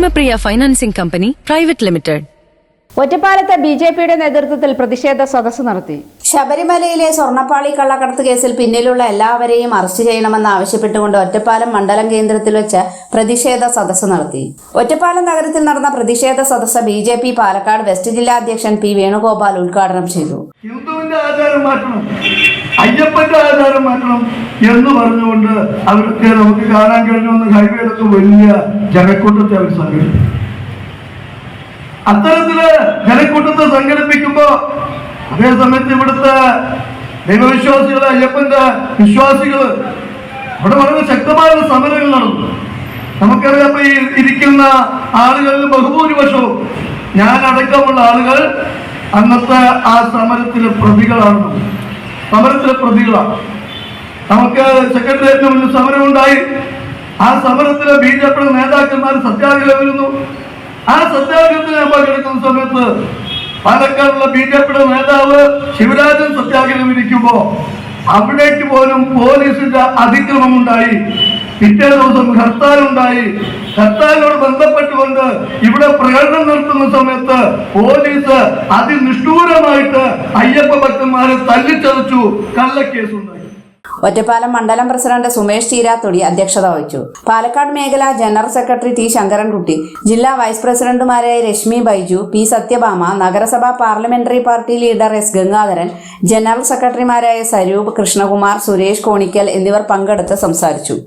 Dharmapriya financing company private limited. ഒറ്റപ്പാലത്ത് B J പിയുടെ നേതൃത്വത്തിൽ പ്രതിഷേധ സദസ്സ് നടത്തി. ശബരിമലയിലെ സ്വർണപ്പാളി കള്ളക്കടത്ത് കേസിൽ പിന്നിലുള്ള എല്ലാവരെയും അറസ്റ്റ് ചെയ്യണമെന്ന് ആവശ്യപ്പെട്ടുകൊണ്ട് ഒറ്റപ്പാലം മണ്ഡലം കേന്ദ്രത്തിൽ വെച്ച് പ്രതിഷേധ സദസ്സ് നടത്തി. ഒറ്റപ്പാലം നഗരത്തിൽ നടന്ന പ്രതിഷേധ സദസ്സ് B J P Palakkad west ജില്ലാ അധ്യക്ഷൻ പി വേണുഗോപാൽ ഉദ്ഘാടനം ചെയ്തു. ഹിന്ദുവിന്റെ ആചാരം മാറ്റണം. അയ്യപ്പന്റെ ആചാരം മാറ്റണം എന്ന് പറഞ്ഞുകൊണ്ട് അവർക്ക് നമുക്ക് കാണാൻ കഴിഞ്ഞു ഹൈവേയിലൊക്കെ വലിയ ജനക്കൂട്ടത്തെ അവർ സംഘടിപ്പിക്കും. അത്തരത്തിൽ ജനക്കൂട്ടത്തെ സംഘടിപ്പിക്കുമ്പോ അതേ സമയത്ത് ഇവിടുത്തെ ദൈവവിശ്വാസികൾ അയ്യപ്പന്റെ വിശ്വാസികൾ അവിടെ വളരെ ശക്തമായ സമരങ്ങൾ നടന്നു. നമുക്കറിയാം ഈ ഇരിക്കുന്ന ആളുകളിൽ ബഹുഭൂരിപക്ഷവും ഞാൻ അടക്കമുള്ള ആളുകൾ അന്നത്തെ ആ സമരത്തിലെ പ്രതികളാണ് സമരത്തിലെ പ്രതികളാണ്. നമുക്ക് സെക്രട്ടേറിയറ്റിന് മുന്നിൽ സമരമുണ്ടായി. ആ സമരത്തിലെ ബി ജെ പിയുടെ നേതാക്കന്മാർ സത്യാഗ്രഹം വരുന്നു ആ സത്യാഗ്രഹത്തിന് പങ്കെടുക്കുന്ന സമയത്ത് പാലക്കാടുള്ള ബി ജെ പിയുടെ നേതാവ് ശിവരാജൻ സത്യാഗ്രഹം ഇരിക്കുമ്പോ അവിടേക്ക് പോലും പോലീസിന്റെ അതിക്രമം ഉണ്ടായി പിറ്റേ ദിവസം ഹർത്താലുണ്ടായി. ഹർത്താലിനോട് ബന്ധപ്പെട്ടുകൊണ്ട് ഇവിടെ പ്രകടനം നടത്തുന്ന സമയത്ത് പോലീസ് അതിനിഷ്ഠൂരമായിട്ട് അയ്യപ്പ ഭക്തന്മാരെ തല്ലിച്ചതച്ചു. കള്ളക്കേസുണ്ടായി. ഒറ്റപ്പാലം മണ്ഡലം പ്രസിഡന്റ് സുമേഷ് ചീരാത്തൊടി അധ്യക്ഷത വഹിച്ചു. പാലക്കാട് മേഖല ജനറൽ സെക്രട്ടറി ടി ശങ്കരൻകുട്ടി ജില്ലാ വൈസ് പ്രസിഡന്റുമാരായ രശ്മി ബൈജു പി സത്യഭാമ നഗരസഭാ parliamentary party leader S Gangadharan general സെക്രട്ടറിമാരായ സരൂപ് കൃഷ്ണകുമാർ സുരേഷ് കോണിക്കൽ എന്നിവർ പങ്കെടുത്ത് സംസാരിച്ചു.